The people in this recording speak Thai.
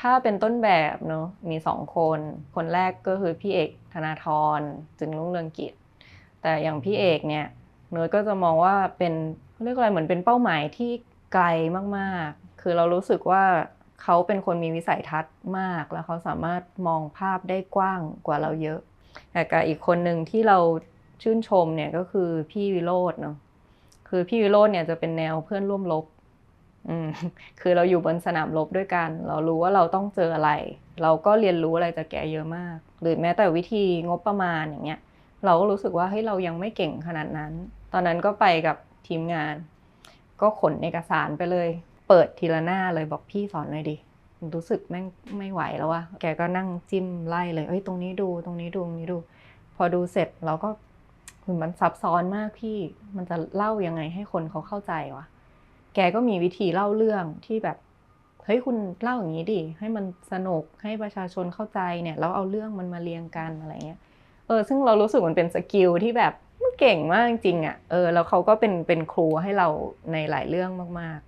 ถ้าเป็นต้นแบบเนาะมีสองคน คนแรกก็คือพี่เอกธนาธรจึงรุ่งเรืองกิจ แต่อย่างพี่เอกเนี่ยเนยก็จะมองว่าเป็นเรียกอะไรเหมือนเป็นเป้าหมายที่ไกลมากๆ คือเรารู้สึกว่าเขาเป็นคนมีวิสัยทัศน์มาก แล้วเขาสามารถมองภาพได้กว้างกว่าเราเยอะแต่กับอีกคนหนึ่งที่เราชื่นชมเนี่ยก็คือพี่วิโรจน์เนาะคือพี่วิโรจน์เนี่ยจะเป็นแนวเพื่อนร่วมรบ คือเราอยู่บนสนามรบด้วยกัน เรารู้ว่าเราต้องเจออะไร เราก็เรียนรู้อะไรจากแกเยอะมาก หรือแม้แต่วิธีงบประมาณอย่างเงี้ย เราก็รู้สึกว่าเฮ้ยเรายังไม่เก่งขนาดนั้น ตอนนั้นก็ไปกับทีมงาน ก็ขนเอกสารไปเลย เปิดทีละหน้าเลยบอกพี่สอนหน่อยดิ รู้สึกแม่งไม่ไหวแล้ววะแกก็นั่งจิ้มไล่เลยเอ้ยตรงนี้ดูตรงนี้ดูตรงนี้ดู พอดูเสร็จเราก็คือมันซับซ้อนมากพี่ มันจะเล่ายังไงให้คนเขาเข้าใจวะ แกก็มีวิธีเล่าเรื่องที่แบบเฮ้ยคุณเล่าอย่างนี้ดิให้มันสนุกให้ประชาชนเข้าใจเนี่ยแล้วเอาเรื่องมันมาเรียงกันอะไรเงี้ยเออซึ่งเรารู้สึกมันเป็นสกิลที่แบบมันเก่งมากจริงๆอะเออแล้วเขาก็เป็นเป็นครูให้เราในหลายเรื่องมาก